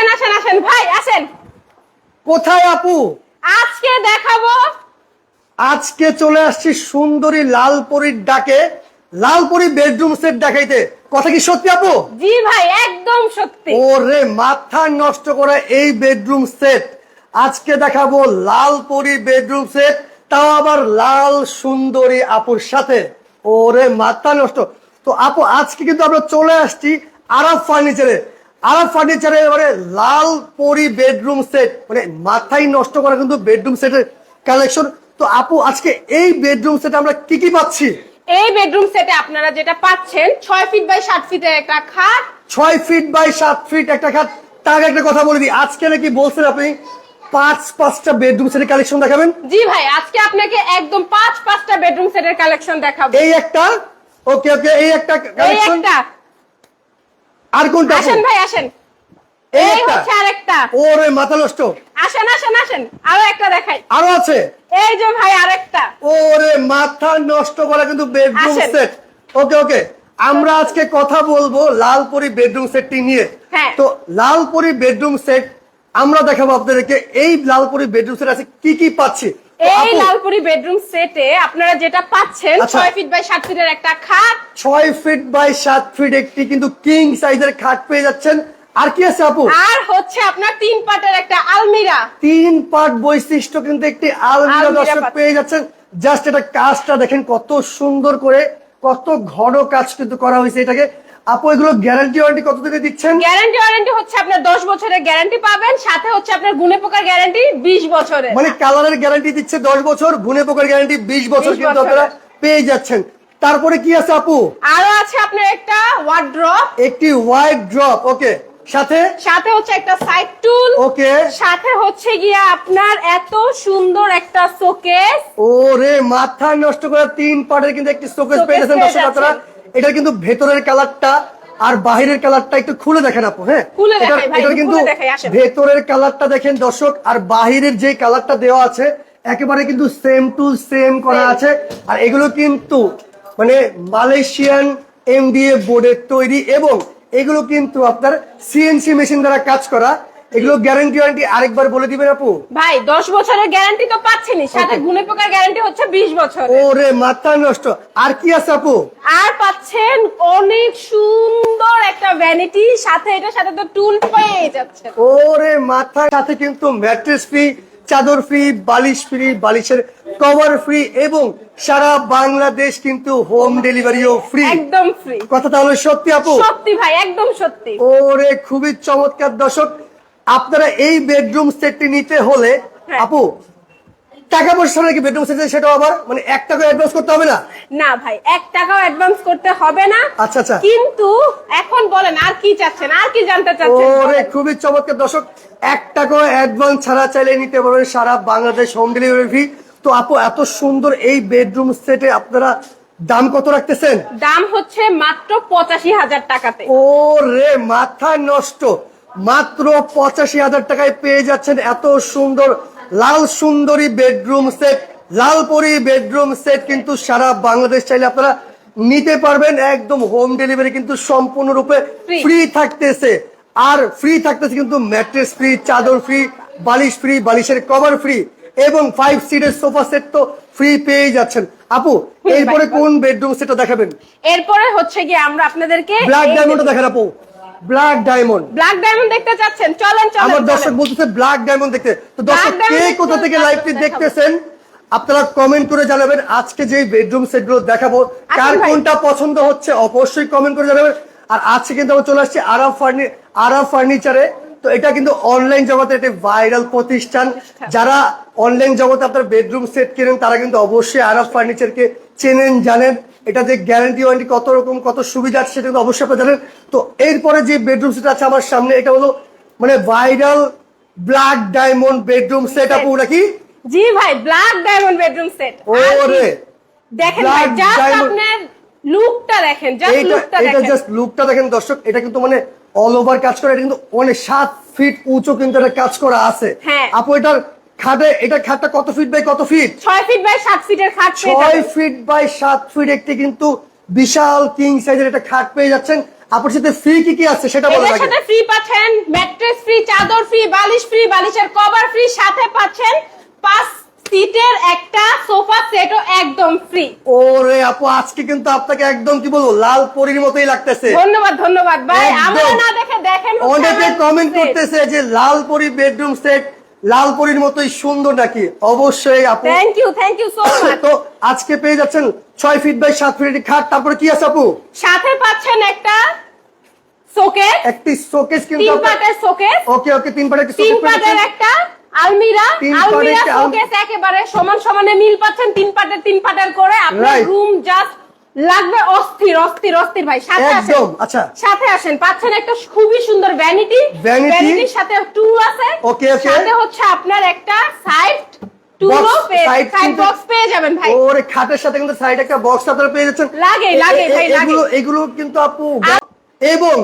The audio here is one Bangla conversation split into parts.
আসেন আসেন আসেন ভাই আসেন। কোথায় আপু? আজকে দেখাবো। আজকে চলে আসছি সুন্দরী লালপরীর ডাকে লালপরি বেডরুম সেট দেখাইতে। কথা কি সত্যি আপু? জি ভাই একদম সত্যি। ওরে মাথা নষ্ট করা এই বেডরুম সেট আজকে দেখাবো লালপরি বেডরুম সেট তাও আবার লাল সুন্দরী আপুর সাথে। ওরে মাথা নষ্ট। তো আপু আজকে কিন্তু আমরা চলে আসছি আরব ফার্নিচারে। আরব ফার্নিচারে এবারে লাল পরি বেডরুম সেট মানে মাথাই নষ্ট করা কিন্তু বেডরুম সেটের কালেকশন তো আপু আজকে এই বেডরুম সেট আমরা কি কি পাচ্ছি? এই বেডরুম সেটে আপনারা যেটা পাচ্ছেন ছয় ফিট বাই ষাট ফিটের একটা খাট। ছয় ফিট বাই সাত ফিট একটা খাট। তার একটা কথা বলে দিই আজকে নাকি বলছেন আপনি পাঁচ পাঁচটা বেডরুম সেটের কালেকশন দেখাবেন? জি ভাই আজকে আপনাকে একদম পাঁচ পাঁচটা বেডরুম সেটের কালেকশন দেখাবো। এই একটা ওকে ওকে এই একটা এই কালেকশন একটা আর কোনটা আসেন ভাই আসেন। এই হচ্ছে আরেকটা। ওরে মাথা নষ্ট। আসেন আসেন আসেন। আরও একটা দেখাই। আরও আছে? এই যে ভাই আরেকটা। ওরে মাথা নষ্ট করা কিন্তু বেডরুম সেট ওকে ওকে। আমরা আজকে কথা বলব লালপুরি বেডরুম সেটটি নিয়ে। হ্যাঁ। তো লালপুরি বেডরুম সেট আমরা দেখাবো আপনাদেরকে। এই লালপুরি বেডরুম সেট আছে কি কি পাচ্ছি? এই লালপুরি বেডরুম সেটে আপনারা যেটা পাচ্ছেন আচ্ছা। ছয় ফিট বাই ষাট ফিটের একটা খাট। ছয় ফিট বাই সাত ফিট একটি কিন্তু কিং সাইজের খাট পেয়ে যাচ্ছেন। আর কি আছে আপু? আর হচ্ছে আপনার তিন পাটের একটা আলমিরা। তিন পার্ট বৈশিষ্ট্য কিন্তু একটি আলমিরা আলমিরা দর্শক পেয়ে যাচ্ছেন। জাস্ট এটা কাজটা দেখেন কত সুন্দর করে কত ঘন কাজ কিন্তু করা হয়েছে এটাকে। আপু এগুলো গ্যারান্টি ওয়ারেন্টি কত দিনে দিচ্ছেন? গ্যারান্টি ওয়ারেন্টি হচ্ছে আপনার দশ বছরের গ্যারান্টি পাবেন সাথে হচ্ছে আপনার গুণে পোকার গ্যারান্টি বিশ বছরের। মানে কালারের গ্যারান্টি দিচ্ছে দশ বছর গুনে পোকার গ্যারান্টি বিশ বছর কিন্তু আপনারা পেয়ে যাচ্ছেন। তারপরে কি আছে আপু? আরও আছে আপনার একটা ওয়ার্ড্রপ একটি হোয়াইট ড্রপ ওকে। সাথে? সাথে হচ্ছে একটা সাইড টুল ওকে। সাথে হচ্ছে গিয়ে আপনার এত সুন্দর একটা শোকেস ওরে মাথা নষ্ট করে তিন পার্টের কিন্তু একটি শোকেস Showcase পেয়ে যাচ্ছেন দর্শক আপনারা। এটা কিন্তু ভেতরের কালারটা আর বাহিরের কালারটা একটু খুলে দেখেন আপু হ্যাঁ? এটার কিন্তু। ভেতরের কালারটা দেখেন দর্শক আর বাহিরের যে কালারটা দেওয়া আছে একেবারে কিন্তু সেম টু সেম করা আছে। আর এগুলো কিন্তু মানে মালয়েশিয়ান এমডিএ বোর্ডের তৈরি এবং এগুলো কিন্তু আপনার সিএনসি মেশিন দ্বারা কাজ করা। এগুলো গ্যারান্টি ওয়ারেন্টি আরেকবার বলে দিবেন আপু? ভাই দশ বছরের গ্যারান্টি তো পাচ্ছেনই সাথে. গুণে পোকার গ্যারান্টি হচ্ছে বিশ বছর ওরে মাথা নষ্ট। আর কি আছে আপু? আর পাচ্ছেন অনেক সুন্দর একটা ভ্যানিটি সাথে এটার সাথে তো টুল পেয়ে যাচ্ছেন ওরে মাথার সাথে কিন্তু ম্যাট্রেস ফ্রি চাদর ফ্রি বালিশ ফ্রি বালিশের কভার ফ্রি এবং সারা বাংলাদেশ কিন্তু হোম ডেলিভারিও ফ্রি একদম ফ্রি কথা তাহলে সত্যি আপু? সত্যি ভাই একদম সত্যি। ওরে খুবই চমৎকার। দর্শক আপনারা এই বেডরুম সেটটি নিতে হলে হ্যাঁ। আপু টাকা পয়সা নাকি বেডরুম সেট সেটাও আবার মানে এক টাকা অ্যাডভান্স করতে হবে না? না ভাই এক টাকাও অ্যাডভান্স করতে হবে না। আচ্ছা আচ্ছা। কিন্তু এখন বলেন আর কি চাচ্ছেন আর কি জানতে চাচ্ছেন? ওরে খুবই চমৎকার। দর্শক এক টাকাও অ্যাডভান্স ছাড়া চাইলে নিতে পারবেন সারা বাংলাদেশ হোম ডেলিভারি ফি তো আপু এত সুন্দর এই বেডরুম সেটে আপনারা দাম কত রাখতেছেন? দাম হচ্ছে মাত্র পঁচাশি হাজার টাকাতে। ও রে মাথা নষ্ট। মাত্র পঁচাশি হাজার টাকায় পেয়ে যাচ্ছেন এত সুন্দর লাল সুন্দরী বেডরুম সেট। লালপরি বেডরুম সেট কিন্তু সারা বাংলাদেশ চাইলে আপনারা নিতে পারবেন। একদম হোম ডেলিভারি কিন্তু সম্পূর্ণরূপে. ফ্রি থাকতেছে। আর ফ্রি থাকতেছে কিন্তু ম্যাট্রেস ফ্রি চাদর ফ্রি বালিশ ফ্রি বালিশের কভার ফ্রি এবং ফাইভ সিটের সোফা সেট তো ফ্রি পেয়ে যাচ্ছেন। আপু এরপরে কোন বেডরুম সেটটা দেখাবেন? এরপরে হচ্ছে গিয়ে আমরা আপনাদেরকে ব্ল্যাক ডায়মন্ডটা দেখেন আপু। ব্ল্যাক ডায়মন্ড ব্ল্যাক ডায়মন্ড দেখতে চাচ্ছেন চলেন চলেন আমার দর্শক বলতেছে ব্ল্যাক ডায়মন্ড দেখতে। তো দর্শক কে কোথা থেকে লাইভটি দেখতেছেন আপনারা কমেন্ট করে জানাবেন। আজকে যে বেডরুম সেটগুলো দেখাবো কার কোনটা পছন্দ হচ্ছে অবশ্যই কমেন্ট করে জানাবেন। আর আজকে কিন্তু আমরা চলে আসছি আরাম ফার্নি আরাম ফার্নিচারে তো এটা কিন্তু অনলাইন জগতে একটি ভাইরাল প্রতিষ্ঠান। যারা অনলাইন জগতে আপনার বেডরুম সেট কেনেন তারা কিন্তু অবশ্যই আরাম ফার্নিচারকে চেনেন জানেন। এটা যে গ্যারান্টি ওয়ারেন্টি কত রকম কত সুবিধা আছে সেটা কিন্তু অবশ্যই আপনারা জানেন। তো এরপরে যে বেডরুম সেট আছে আমার সামনে এটা হলো মানে viral black diamond bedroom set আপু নাকি? জি ভাই ব্ল্যাক ডায়মন্ড বেডরুম সেট ওরে দেখেন ভাই জাস্ট আপনার লুকটা দেখেন জাস্ট লুকটা এটা জাস্ট লুকটা দেখেন দর্শক এটা কিন্তু মানে অল ওভার কাজ করা এটা কিন্তু অনেক সাত ফিট উঁচু কিন্তু এটা কাজ করা আছে। হ্যাঁ। আপু এটার খাটে এটা খাটটা কত ফিট বাই কত ফিট ছয় ফিট বাই সাত ফিটের খাট ছয় ফিট বাই সাত ফিট একটি কিন্তু বিশাল কিং সাইজের একটা খাট পেয়ে যাচ্ছেন। আপুর সাথে ফ্রি কি কি আছে সেটা বলা লাগে সাথে ফ্রি পাচ্ছেন ম্যাট্রেস ফ্রি চাদর ফ্রি বালিশ ফ্রি বালিশের কভার ফ্রি সাথে পাচ্ছেন পাঁচ সিটের একটা সোফা সেটও একদম ফ্রি ওরে আপু আজকে কিন্তু আপনাকে একদম কি বলব লাল পরীর মতোই লাগতেছে। ধন্যবাদ ধন্যবাদ। ভাই আমরা না দেখে দেখেন অনেকে কমেন্ট করতেছে যে লাল পরি বেডরুম সেট লাল পরীর মতোই সুন্দর নাকি? অবশ্যই আপু। Thank you thank you so much তো আজকে পেয়ে যাচ্ছেন ছয় ফিট বাই সাত ফিট একটি খাট। তারপরে কি আছে আপু? সাথে পাচ্ছেন একটা শোকেস একটি শোকেস কিন্তু তিন পাটের শোকেস ওকে ওকে তিন পাটের একটি তিন শোকেস পাটের একটা আলমিরা। আলমিরা শোকেস একেবারে সমান সমানে মিল পাচ্ছেন। তিন পাটের তিন পাটের করে আপনার রুম জাস্ট লাগবে অস্থির অস্থির অস্থির ভাই। সাথে আসেন। আচ্ছা। সাথে আসেন। পাচ্ছেন একটা খুবই সুন্দর ভ্যানিটি। ভ্যানিটির সাথে টুল আছে। ওকে okay। সাথে হচ্ছে আপনার একটা সাইড ভাই। ওরে খাটের সাথে কিন্তু সাইড একটা বক্স আপনারা পেয়ে যাচ্ছেন। লাগে, লাগে ভাই, লাগে। এগুলো কিন্তু আপু এবং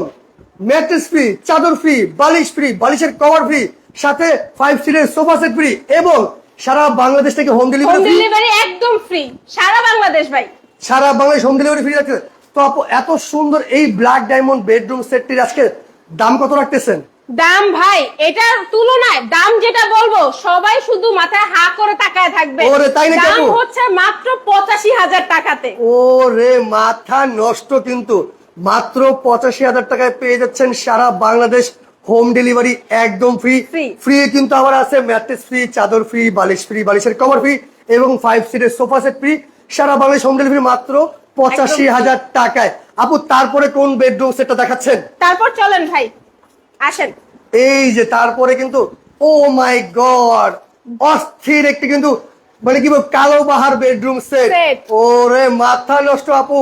ম্যাট্রেস ফ্রি চাদর ফ্রি বালিশ ফ্রি বালিশের কভার ফ্রি সাথে ফাইভ সিটের সোফা সেট ফ্রি এবং সারা বাংলাদেশ থেকে হোম ডেলিভারি একদম ফ্রি সারা বাংলাদেশ ভাই। সারা বাংলাদেশ হোম ডেলিভারি ফ্রি রাখছে। তো আপু এত সুন্দর এই ব্ল্যাক ডায়মন্ড বেডরুম সেটটির আজকে দাম কত রাখতেছেন? দাম ভাই এটার তুলনায় দাম যেটা বলব সবাই শুধু মাথায় হা করে তাকায় থাকবে। ওরে, তাই নাকি দাম হচ্ছে মাত্র পঁচাশি হাজার টাকাতে। ও রে মাথা নষ্ট কিন্তু। মাত্র পঁচাশি হাজার টাকায় পেয়ে যাচ্ছেন সারা বাংলাদেশ হোম ডেলিভারি একদম ফ্রি। ফ্রি কিন্তু আবার আছে ম্যাট্রেস ফ্রি চাদর ফ্রি বালিশ ফ্রি বালিশের কভার ফ্রি এবং ফাইভ সিটের সোফা সেট ফ্রি সারা বাংলাদেশ হোম ডেলিভারি মাত্র পঁচাশি হাজার টাকায়। আপু তারপরে কোন বেডরুম সেটটা দেখাচ্ছেন? তারপর চলেন ভাই আসেন। এই যে তারপরে কিন্তু ও মাই গড অস্থির একটি কিন্তু মানে কি কালো বাহার বেডরুম সেট ওরে মাথা নষ্ট আপু।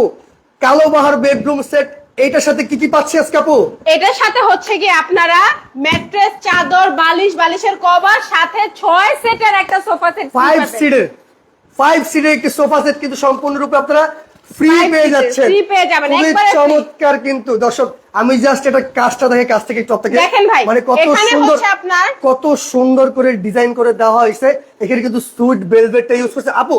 কালো বাহার বেডরুম সেট এটার সাথে কি কি পাচ্ছি আজকে আপু? এটার সাথে হচ্ছে কি আপনারা ম্যাট্রেস চাদর বালিশ বালিশের কভার সাথে ছয় সেটের একটা সোফা সেট ফাইভ সিটের ফাইভ সিটের একটি সোফা সেট কিন্তু সম্পূর্ণরূপে আপনারা ফ্রি পেয়ে যাচ্ছেন। free পেয়ে যাবেন, খুবই চমৎকার কিন্তু। দর্শক আমি জাস্ট এটা কাজটা দেখে কাছ থেকে টপ থেকে মানে কত সুন্দর কত সুন্দর করে ডিজাইন করে দেওয়া হয়েছে। এখানে কিন্তু সুইট বেলভেটটা ইউজ করছে। আপু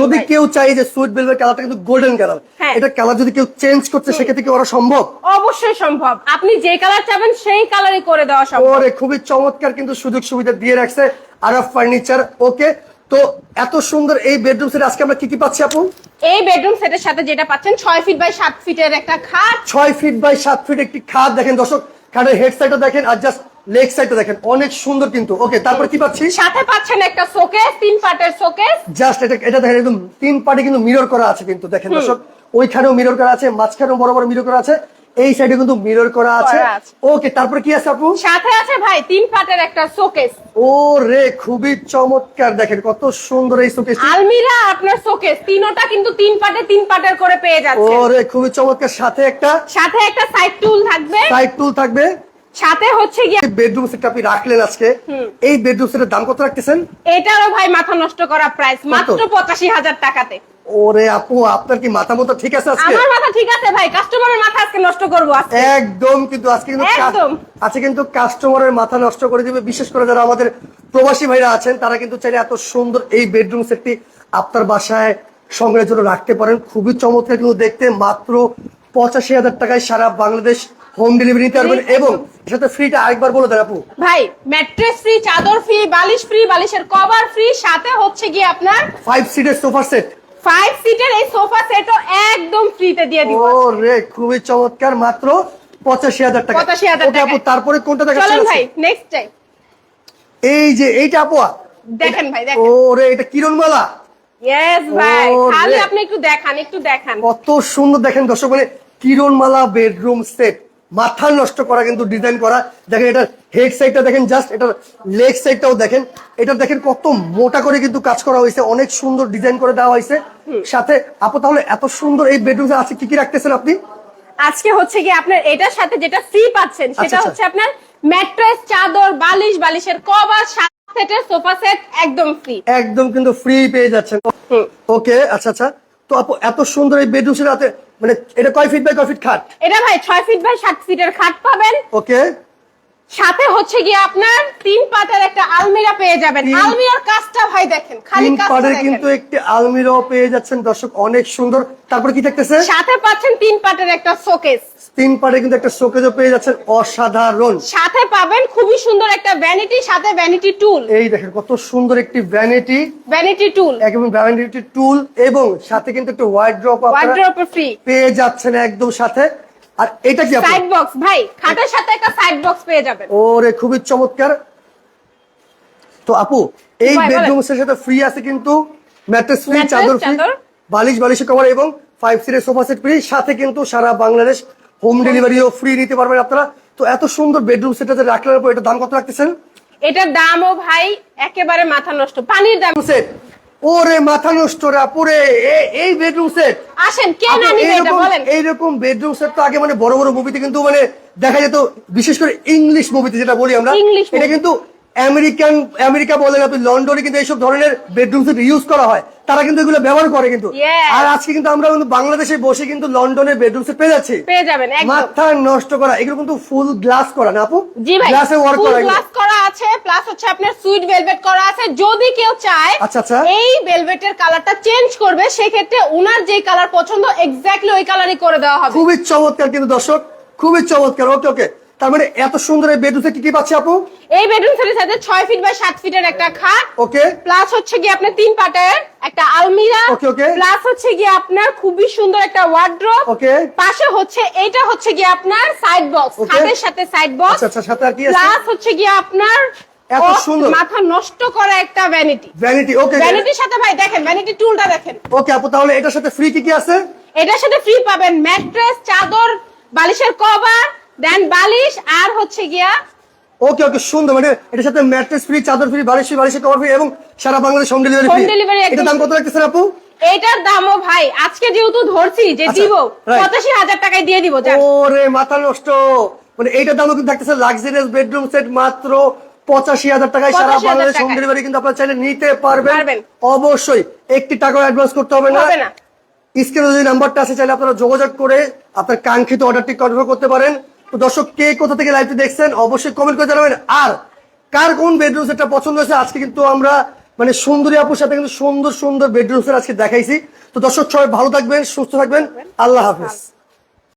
যদি কেউ চাই যে সুইট বেলভেট কালারটা কিন্তু গোল্ডেন কালার হ্যাঁ। এটা কালার যদি কেউ চেঞ্জ করতে সেক্ষেত্রে কি ওরা সম্ভব? অবশ্যই সম্ভব। আপনি যে কালার চাবেন সেই কালারই করে দেওয়া সম্ভব। ওরে খুবই চমৎকার কিন্তু সুযোগ সুবিধা দিয়ে রাখছে। আরব ফার্নিচার ওকে তো এত সুন্দর এই বেডরুম সেট আজকে আমরা কি কি পাচ্ছি আপু? এই বেডরুম সেটের সাথে যেটা পাচ্ছেন ছয় ফিট বাই সাত ফিটের একটা খাট। ছয় ফিট বাই সাত ফিট একটি খাট দেখেন দর্শক খাটের হেড সাইডটা দেখেন আর জাস্ট লেগ সাইডটা দেখেন। অনেক সুন্দর কিন্তু। ওকে তারপর কি পাচ্ছি? সাথে পাচ্ছেন একটা শোকেস তিন পাটের শোকেস জাস্ট এটা এটা দেখেন একদম তিন পার্টি কিন্তু মিরর করা আছে কিন্তু দেখেন দর্শক। ওইখানেও মিরর করা আছে মাঝখানেও বড় বড় মিরর করা আছে। এই সাইডে কিন্তু মিরর করা আছে। ওকে তারপর কি আছে আপু? সাথে আছে ভাই তিন পাটের একটা শোকেস ও রে খুবই চমৎকার দেখেন কত সুন্দর এই শোকেস আলমিরা আপনার শোকেস তিনটা কিন্তু তিন পাটে তিন পাটের করে পেয়ে যাচ্ছে। ও রে খুবই চমৎকার। সাথে একটা সাথে একটা সাইড টুল থাকবে। সাইড টুল থাকবে। সাথে হচ্ছে গিয়ে বেডরুম সেট আপনি রাখলেন আজকে। এই বেডরুম সেটের দাম কত রাখতেছেন? এটারও ভাই মাথা নষ্ট করা প্রাইস মাত্র পঁচাশি হাজার টাকাতে। ওরে আপু আপনার কি মাথা মতো ঠিক আছে আজকে? আমার মাথা ঠিক আছে ভাই কাস্টমারের মাথা আজকে নষ্ট করব আজকে। একদম কিন্তু আজকে কিন্তু একদম। আজকে কিন্তু কাস্টমারের মাথা নষ্ট করে দিবে। বিশেষ করে যারা আমাদের প্রবাসী ভাইরা আছেন তারা কিন্তু চাইলে এত সুন্দর এই বেডরুম সেটটি আপনার বাসায় সংগ্রহের জন্য রাখতে পারেন। খুবই চমৎকার কিন্তু দেখতে। মাত্র পঁচাশি হাজার টাকায় সারা বাংলাদেশ হোম ডেলিভারি নিতে পারবেন এবং সাথে ফ্রিটা আরেকবার বলে দেন আপু। ভাই ম্যাট্রেস ফ্রি চাদর ফ্রি বালিশ ফ্রি বালিশের কভার ফ্রি সাথে হচ্ছে গিয়ে আপনার ফাইভ সিটের সোফা সেট ফাইভ সিটের এই সোফা সেটও একদম ফ্রিতে দিয়ে দিব। ও রে খুবই চমৎকার মাত্র পঁচাশি হাজার টাকা। 85,000 ওকে আপু তারপরে কোনটা চলেন দেখাচ্ছেন ভাই নেক্সট টাইম এই যে এইটা আপু। দেখেন ভাই দেখেন। ও রে এটা কিরণমালা? ইয়েস ভাই খালি আপনি একটু দেখান একটু দেখান। কত সুন্দর দেখেন দর্শক মানে কিরণমালা বেডরুম সেট মাথা নষ্ট করা কিন্তু ডিজাইন করা। দেখেন এটার হেড সাইডটা দেখেন জাস্ট এটার লেগ সাইডটাও দেখেন। এটা দেখেন কত মোটা করে কিন্তু কাজ করা হয়েছে অনেক সুন্দর ডিজাইন করে দেওয়া হয়েছে। সাথে আপু তাহলে এত সুন্দর এই বেডরুমে আছে কি কি রাখতেছেন আপনি? আজকে হচ্ছে কি আপনার এটার সাথে যেটা ফ্রি পাচ্ছেন সেটা আচ্ছা। হচ্ছে আপনার ম্যাট্রেস চাদর বালিশ বালিশের কভার সেটের সোফা সেট একদম ফ্রি একদম কিন্তু ফ্রি পেয়ে যাচ্ছেন। ওকে আচ্ছা আচ্ছা। তো আপু এত সুন্দর এই বেডরুম সেট আছে মানে এটা কয় ফিট বাই কয় ফিট খাট? এটা ভাই 6 ফিট বাই 7 ফিটের খাট পাবেন। ওকে সাথে হচ্ছে গিয়ে আপনার তিন পাটের একটা আলমিরা পেয়ে যাবেন। আলমিরার কাজটা ভাই দেখেন খালি কাজটা কিন্তু একটি আলমিরাও পেয়ে যাচ্ছেন। দর্শক অনেক সুন্দর। তারপর কি থাকতেছে সাথে পাচ্ছেন তিন পাটের একটা শোকেস। তিন পাটে কিন্তু একটা শোকেজও পেয়ে যাচ্ছেন। অসাধারণ। সাথে পাবেন খুবই সুন্দর একটা ভ্যানিটি সাথে ভ্যানিটি টুল এই দেখেন কত সুন্দর একটি ভ্যানিটি ভ্যানিটি টুল একদম ভ্যানিটি টুল এবং সাথে কিন্তু একটা ওয়াইড ড্রপ আপনারা ওয়ার্ড্রপ ফ্রি পেয়ে যাচ্ছেন একদম সাথে। আর এটা কি সাইড বক্স ভাই খাটের সাথে একটা সাইড বক্স পেয়ে যাবেন। ওরে খুবই চমৎকার। তো আপু এই বেডরুম এর সাথে ফ্রি আছে কিন্তু ম্যাট্রেস ফ্রি চাদর ফ্রি বালিশ বালিশ কভার এবং ফাইভ সিটের সোফা সেট ফ্রি সাথে কিন্তু সারা বাংলাদেশ হোম ডেলিভারিও ফ্রি নিতে পারবেন আপনারা। তো এত সুন্দর বেডরুম সেটাতে রাখলেন পর এটা দাম কত রাখতেছেন? এটার দামও ভাই একেবারে মাথা নষ্ট। পানির দাম সেট ওরে মাথা নষ্ট পরে এই বেডরুম সেট আসেন কে না নিবে এটা বলেন? এইরকম বেডরুম সেট তো আগে মানে বড় বড় মুভিতে কিন্তু মানে দেখা যেত বিশেষ করে ইংলিশ মুভিতে যেটা বলি আমরা এটা কিন্তু আমেরিকান আমেরিকা বলেন আপনি লন্ডনে কিন্তু এইসব ধরনের বেডরুম সেট ইউজ করা হয়। তারা কিন্তু এগুলো ব্যবহার করে কিন্তু। আর আজকে কিন্তু আমরা কিন্তু বাংলাদেশে বসে কিন্তু লন্ডনের বেডরুম সেট পেয়ে যাচ্ছি। পেয়ে যাবেন একদম। মাথা নষ্ট করা। এগুলো কিন্তু ফুল গ্লাস করা না আপু? জি ভাই গ্লাসে ওয়ার্ক করা গ্লাস করা আছে প্লাস হচ্ছে আপনার সুইট ভেলভেট করা আছে। যদি কেউ চায় আচ্ছা, আচ্ছা। এই ভেলভেটের কালারটা চেঞ্জ করবে সেক্ষেত্রে উনার যে কালার পছন্দ এক্স্যাক্টলি ওই কালারই করে দেওয়া হবে। খুবই চমৎকার কিন্তু দর্শক খুবই চমৎকার। ওকে ওকে তার মানে এত সুন্দর এই বেডরুম কি কি পাচ্ছে আপু? এই বেডরুম সেটের সাথে ছয় ফিট বাই সাত ফিটের একটা খাট। ওকে। প্লাস হচ্ছে গিয়ে আপনার তিন পাটের একটা আলমিরা। Okay, okay. প্লাস হচ্ছে গিয়ে আপনার খুবই সুন্দর একটা ওয়ার্ড্রপ ওকে। পাশে হচ্ছে এটা হচ্ছে গিয়ে আপনার সাইড বক্স খাটের সাথে সাইড বক্স আচ্ছা আচ্ছা সাথে আর কি আছে? প্লাস হচ্ছে গিয়ে আপনার এত সুন্দর। মাথা নষ্ট করা একটা ভ্যানিটি ভ্যানিটি ওকে ভ্যানিটির সাথে ভাই দেখেন ভ্যানিটি টুলটা দেখেন। ওকে আপু তাহলে এটার সাথে ফ্রি কি কি আছে? এটার সাথে ফ্রি পাবেন ম্যাট্রেস চাদর বালিশের কভার দেন বালিশ আর হচ্ছে গিয়া ওকে ওকে সুন্দর মানে এটার সাথে ম্যাট্রেস ফ্রি চাদর ফ্রি বালিশ ফ্রি বালিশের কভার ফ্রি এবং সারা বাংলাদেশ হোম ডেলিভারি delivery একদম। এটা দাম কত রাখতেছেন আপু? এইটার দামও ভাই আজকে যেহেতু ধরছি যে আচ্ছা, দিব. পঁচাশি হাজার টাকায় দিয়ে দিব। ওরে মাথা নষ্ট। মানে এইটার দামও কিন্তু থাকতেছে লাক্সারিয়াস বেডরুম সেট মাত্র পঁচাশি হাজার টাকায় সারা বাংলাদেশ হোম ডেলিভারি কিন্তু আপনারা চাইলে নিতে পারবেন। পারবেন। অবশ্যই একটি টাকা অ্যাডভান্স করতে হবে না। হবে না। স্ক্রিনে যে নাম্বারটা আছে চাইলে আপনারা যোগাযোগ করে আপনার কাঙ্ক্ষিত অর্ডারটি কনফার্ম করতে পারেন। তো দর্শক, কে কোথা থেকে লাইভটি দেখছেন, অবশ্যই কমেন্ট করে জানাবেন। আর কার কোন বেডরুম সেটটা পছন্দ হয়েছে, আজকে কিন্তু আমরা মানে সুন্দরী আপুর সাথে কিন্তু সুন্দর সুন্দর বেডরুম সেট আজকে দেখাইছি। তো দর্শক, সবাই ভালো থাকবেন, সুস্থ থাকবেন। আল্লাহ হাফিজ।